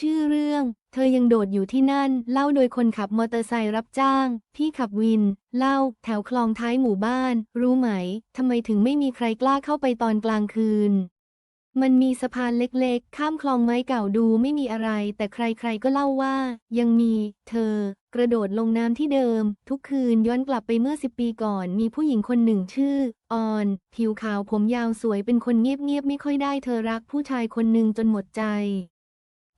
ชื่อเรื่อง เธอยังโดดอยู่ที่นั่น เล่าโดยคนขับมอเตอร์ไซค์รับจ้าง พี่ขับวิน เล่า แถวคลองท้ายหมู่บ้าน รู้ไหม ทำไมถึงไม่มีใครกล้าเข้าไปตอนกลางคืน มันมีสะพานเล็กๆ ข้ามคลองไม้เก่าดูไม่มีอะไร แต่ใครๆก็เล่าว่า ยังมี เธอ กระโดดลงน้ำที่เดิม ทุกคืนย้อนกลับไปเมื่อสิบปีก่อน มีผู้หญิงคนหนึ่งชื่อ ออน ผิวขาวผมยาวสวยเป็นคนเงียบๆไม่ค่อยได้ เธอรักผู้ชายคนหนึ่งจนหมดใจ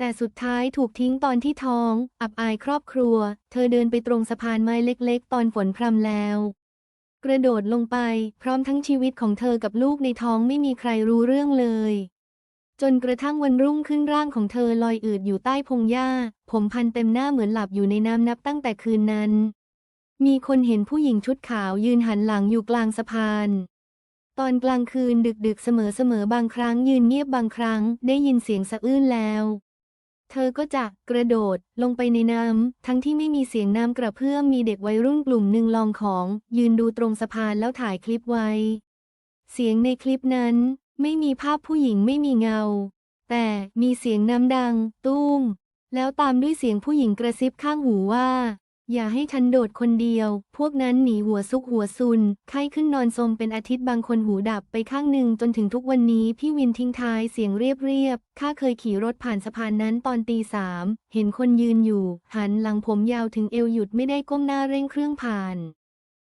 แต่สุดท้ายถูกทิ้งตอนที่ท้อง อับอายครอบครัว เธอเดินไปตรงสะพานไม้เล็กๆ ตอนฝนพรำแล้ว กระโดดลงไป พร้อมทั้งชีวิตของเธอกับลูกในท้องไม่มีใครรู้เรื่องเลย จนกระทั่งวันรุ่งขึ้นร่างของเธอลอยอืดอยู่ใต้พงหญ้า ผมพันเต็มหน้าเหมือนหลับอยู่ในน้ำนับตั้งแต่คืนนั้น มีคนเห็นผู้หญิงชุดขาวยืนหันหลังอยู่กลางสะพานตอนกลางคืนดึกๆ เสมอๆ บางครั้งยืนเงียบบางครั้ง ได้ยินเสียงสะอื้นแล้ว เธอก็จะกระโดดลงไปในน้ำ ทั้งที่ไม่มีเสียงน้ำกระเพื่อมมีเด็กวัยรุ่นกลุ่มหนึ่งลองของ ยืนดูตรงสะพานแล้วถ่ายคลิปไว้ เสียงในคลิปนั้นไม่มีภาพผู้หญิงไม่มีเงา แต่มีเสียงน้ำดัง ตุ้ม แล้วตามด้วยเสียงผู้หญิงกระซิบข้างหูว่า อย่าให้ฉันโดดคนเดียว พวกนั้นหนีหัวซุกหัวซุน ไข้ขึ้นนอนสมเป็นอาทิตย์บางคนหูดับไปข้างหนึ่งจนถึงทุกวันนี้พี่วินทิ้งท้ายเสียงเรียบเรียบๆข้าเคยขี่รถผ่านสะพานนั้นตอนตีสาม เห็นคนยืนอยู่ หันหลังผมยาวถึงเอวหยุดไม่ได้ก้มหน้าเร่งเครื่องผ่าน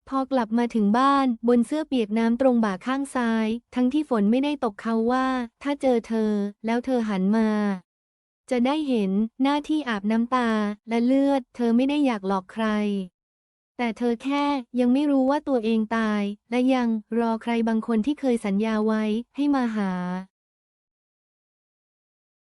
พอกลับมาถึงบ้าน บนเสื้อเปียกน้ำตรงบ่าข้างซ้าย ทั้งที่ฝนไม่ได้ตกเขาว่า ถ้าเจอเธอ แล้วเธอหันมา จะได้เห็นหน้าที่อาบน้ำตาและเลือด เธอไม่ได้อยากหลอกใคร แต่เธอแค่ยังไม่รู้ว่าตัวเองตาย และยังรอใครบางคนที่เคยสัญญาไว้ให้มาหา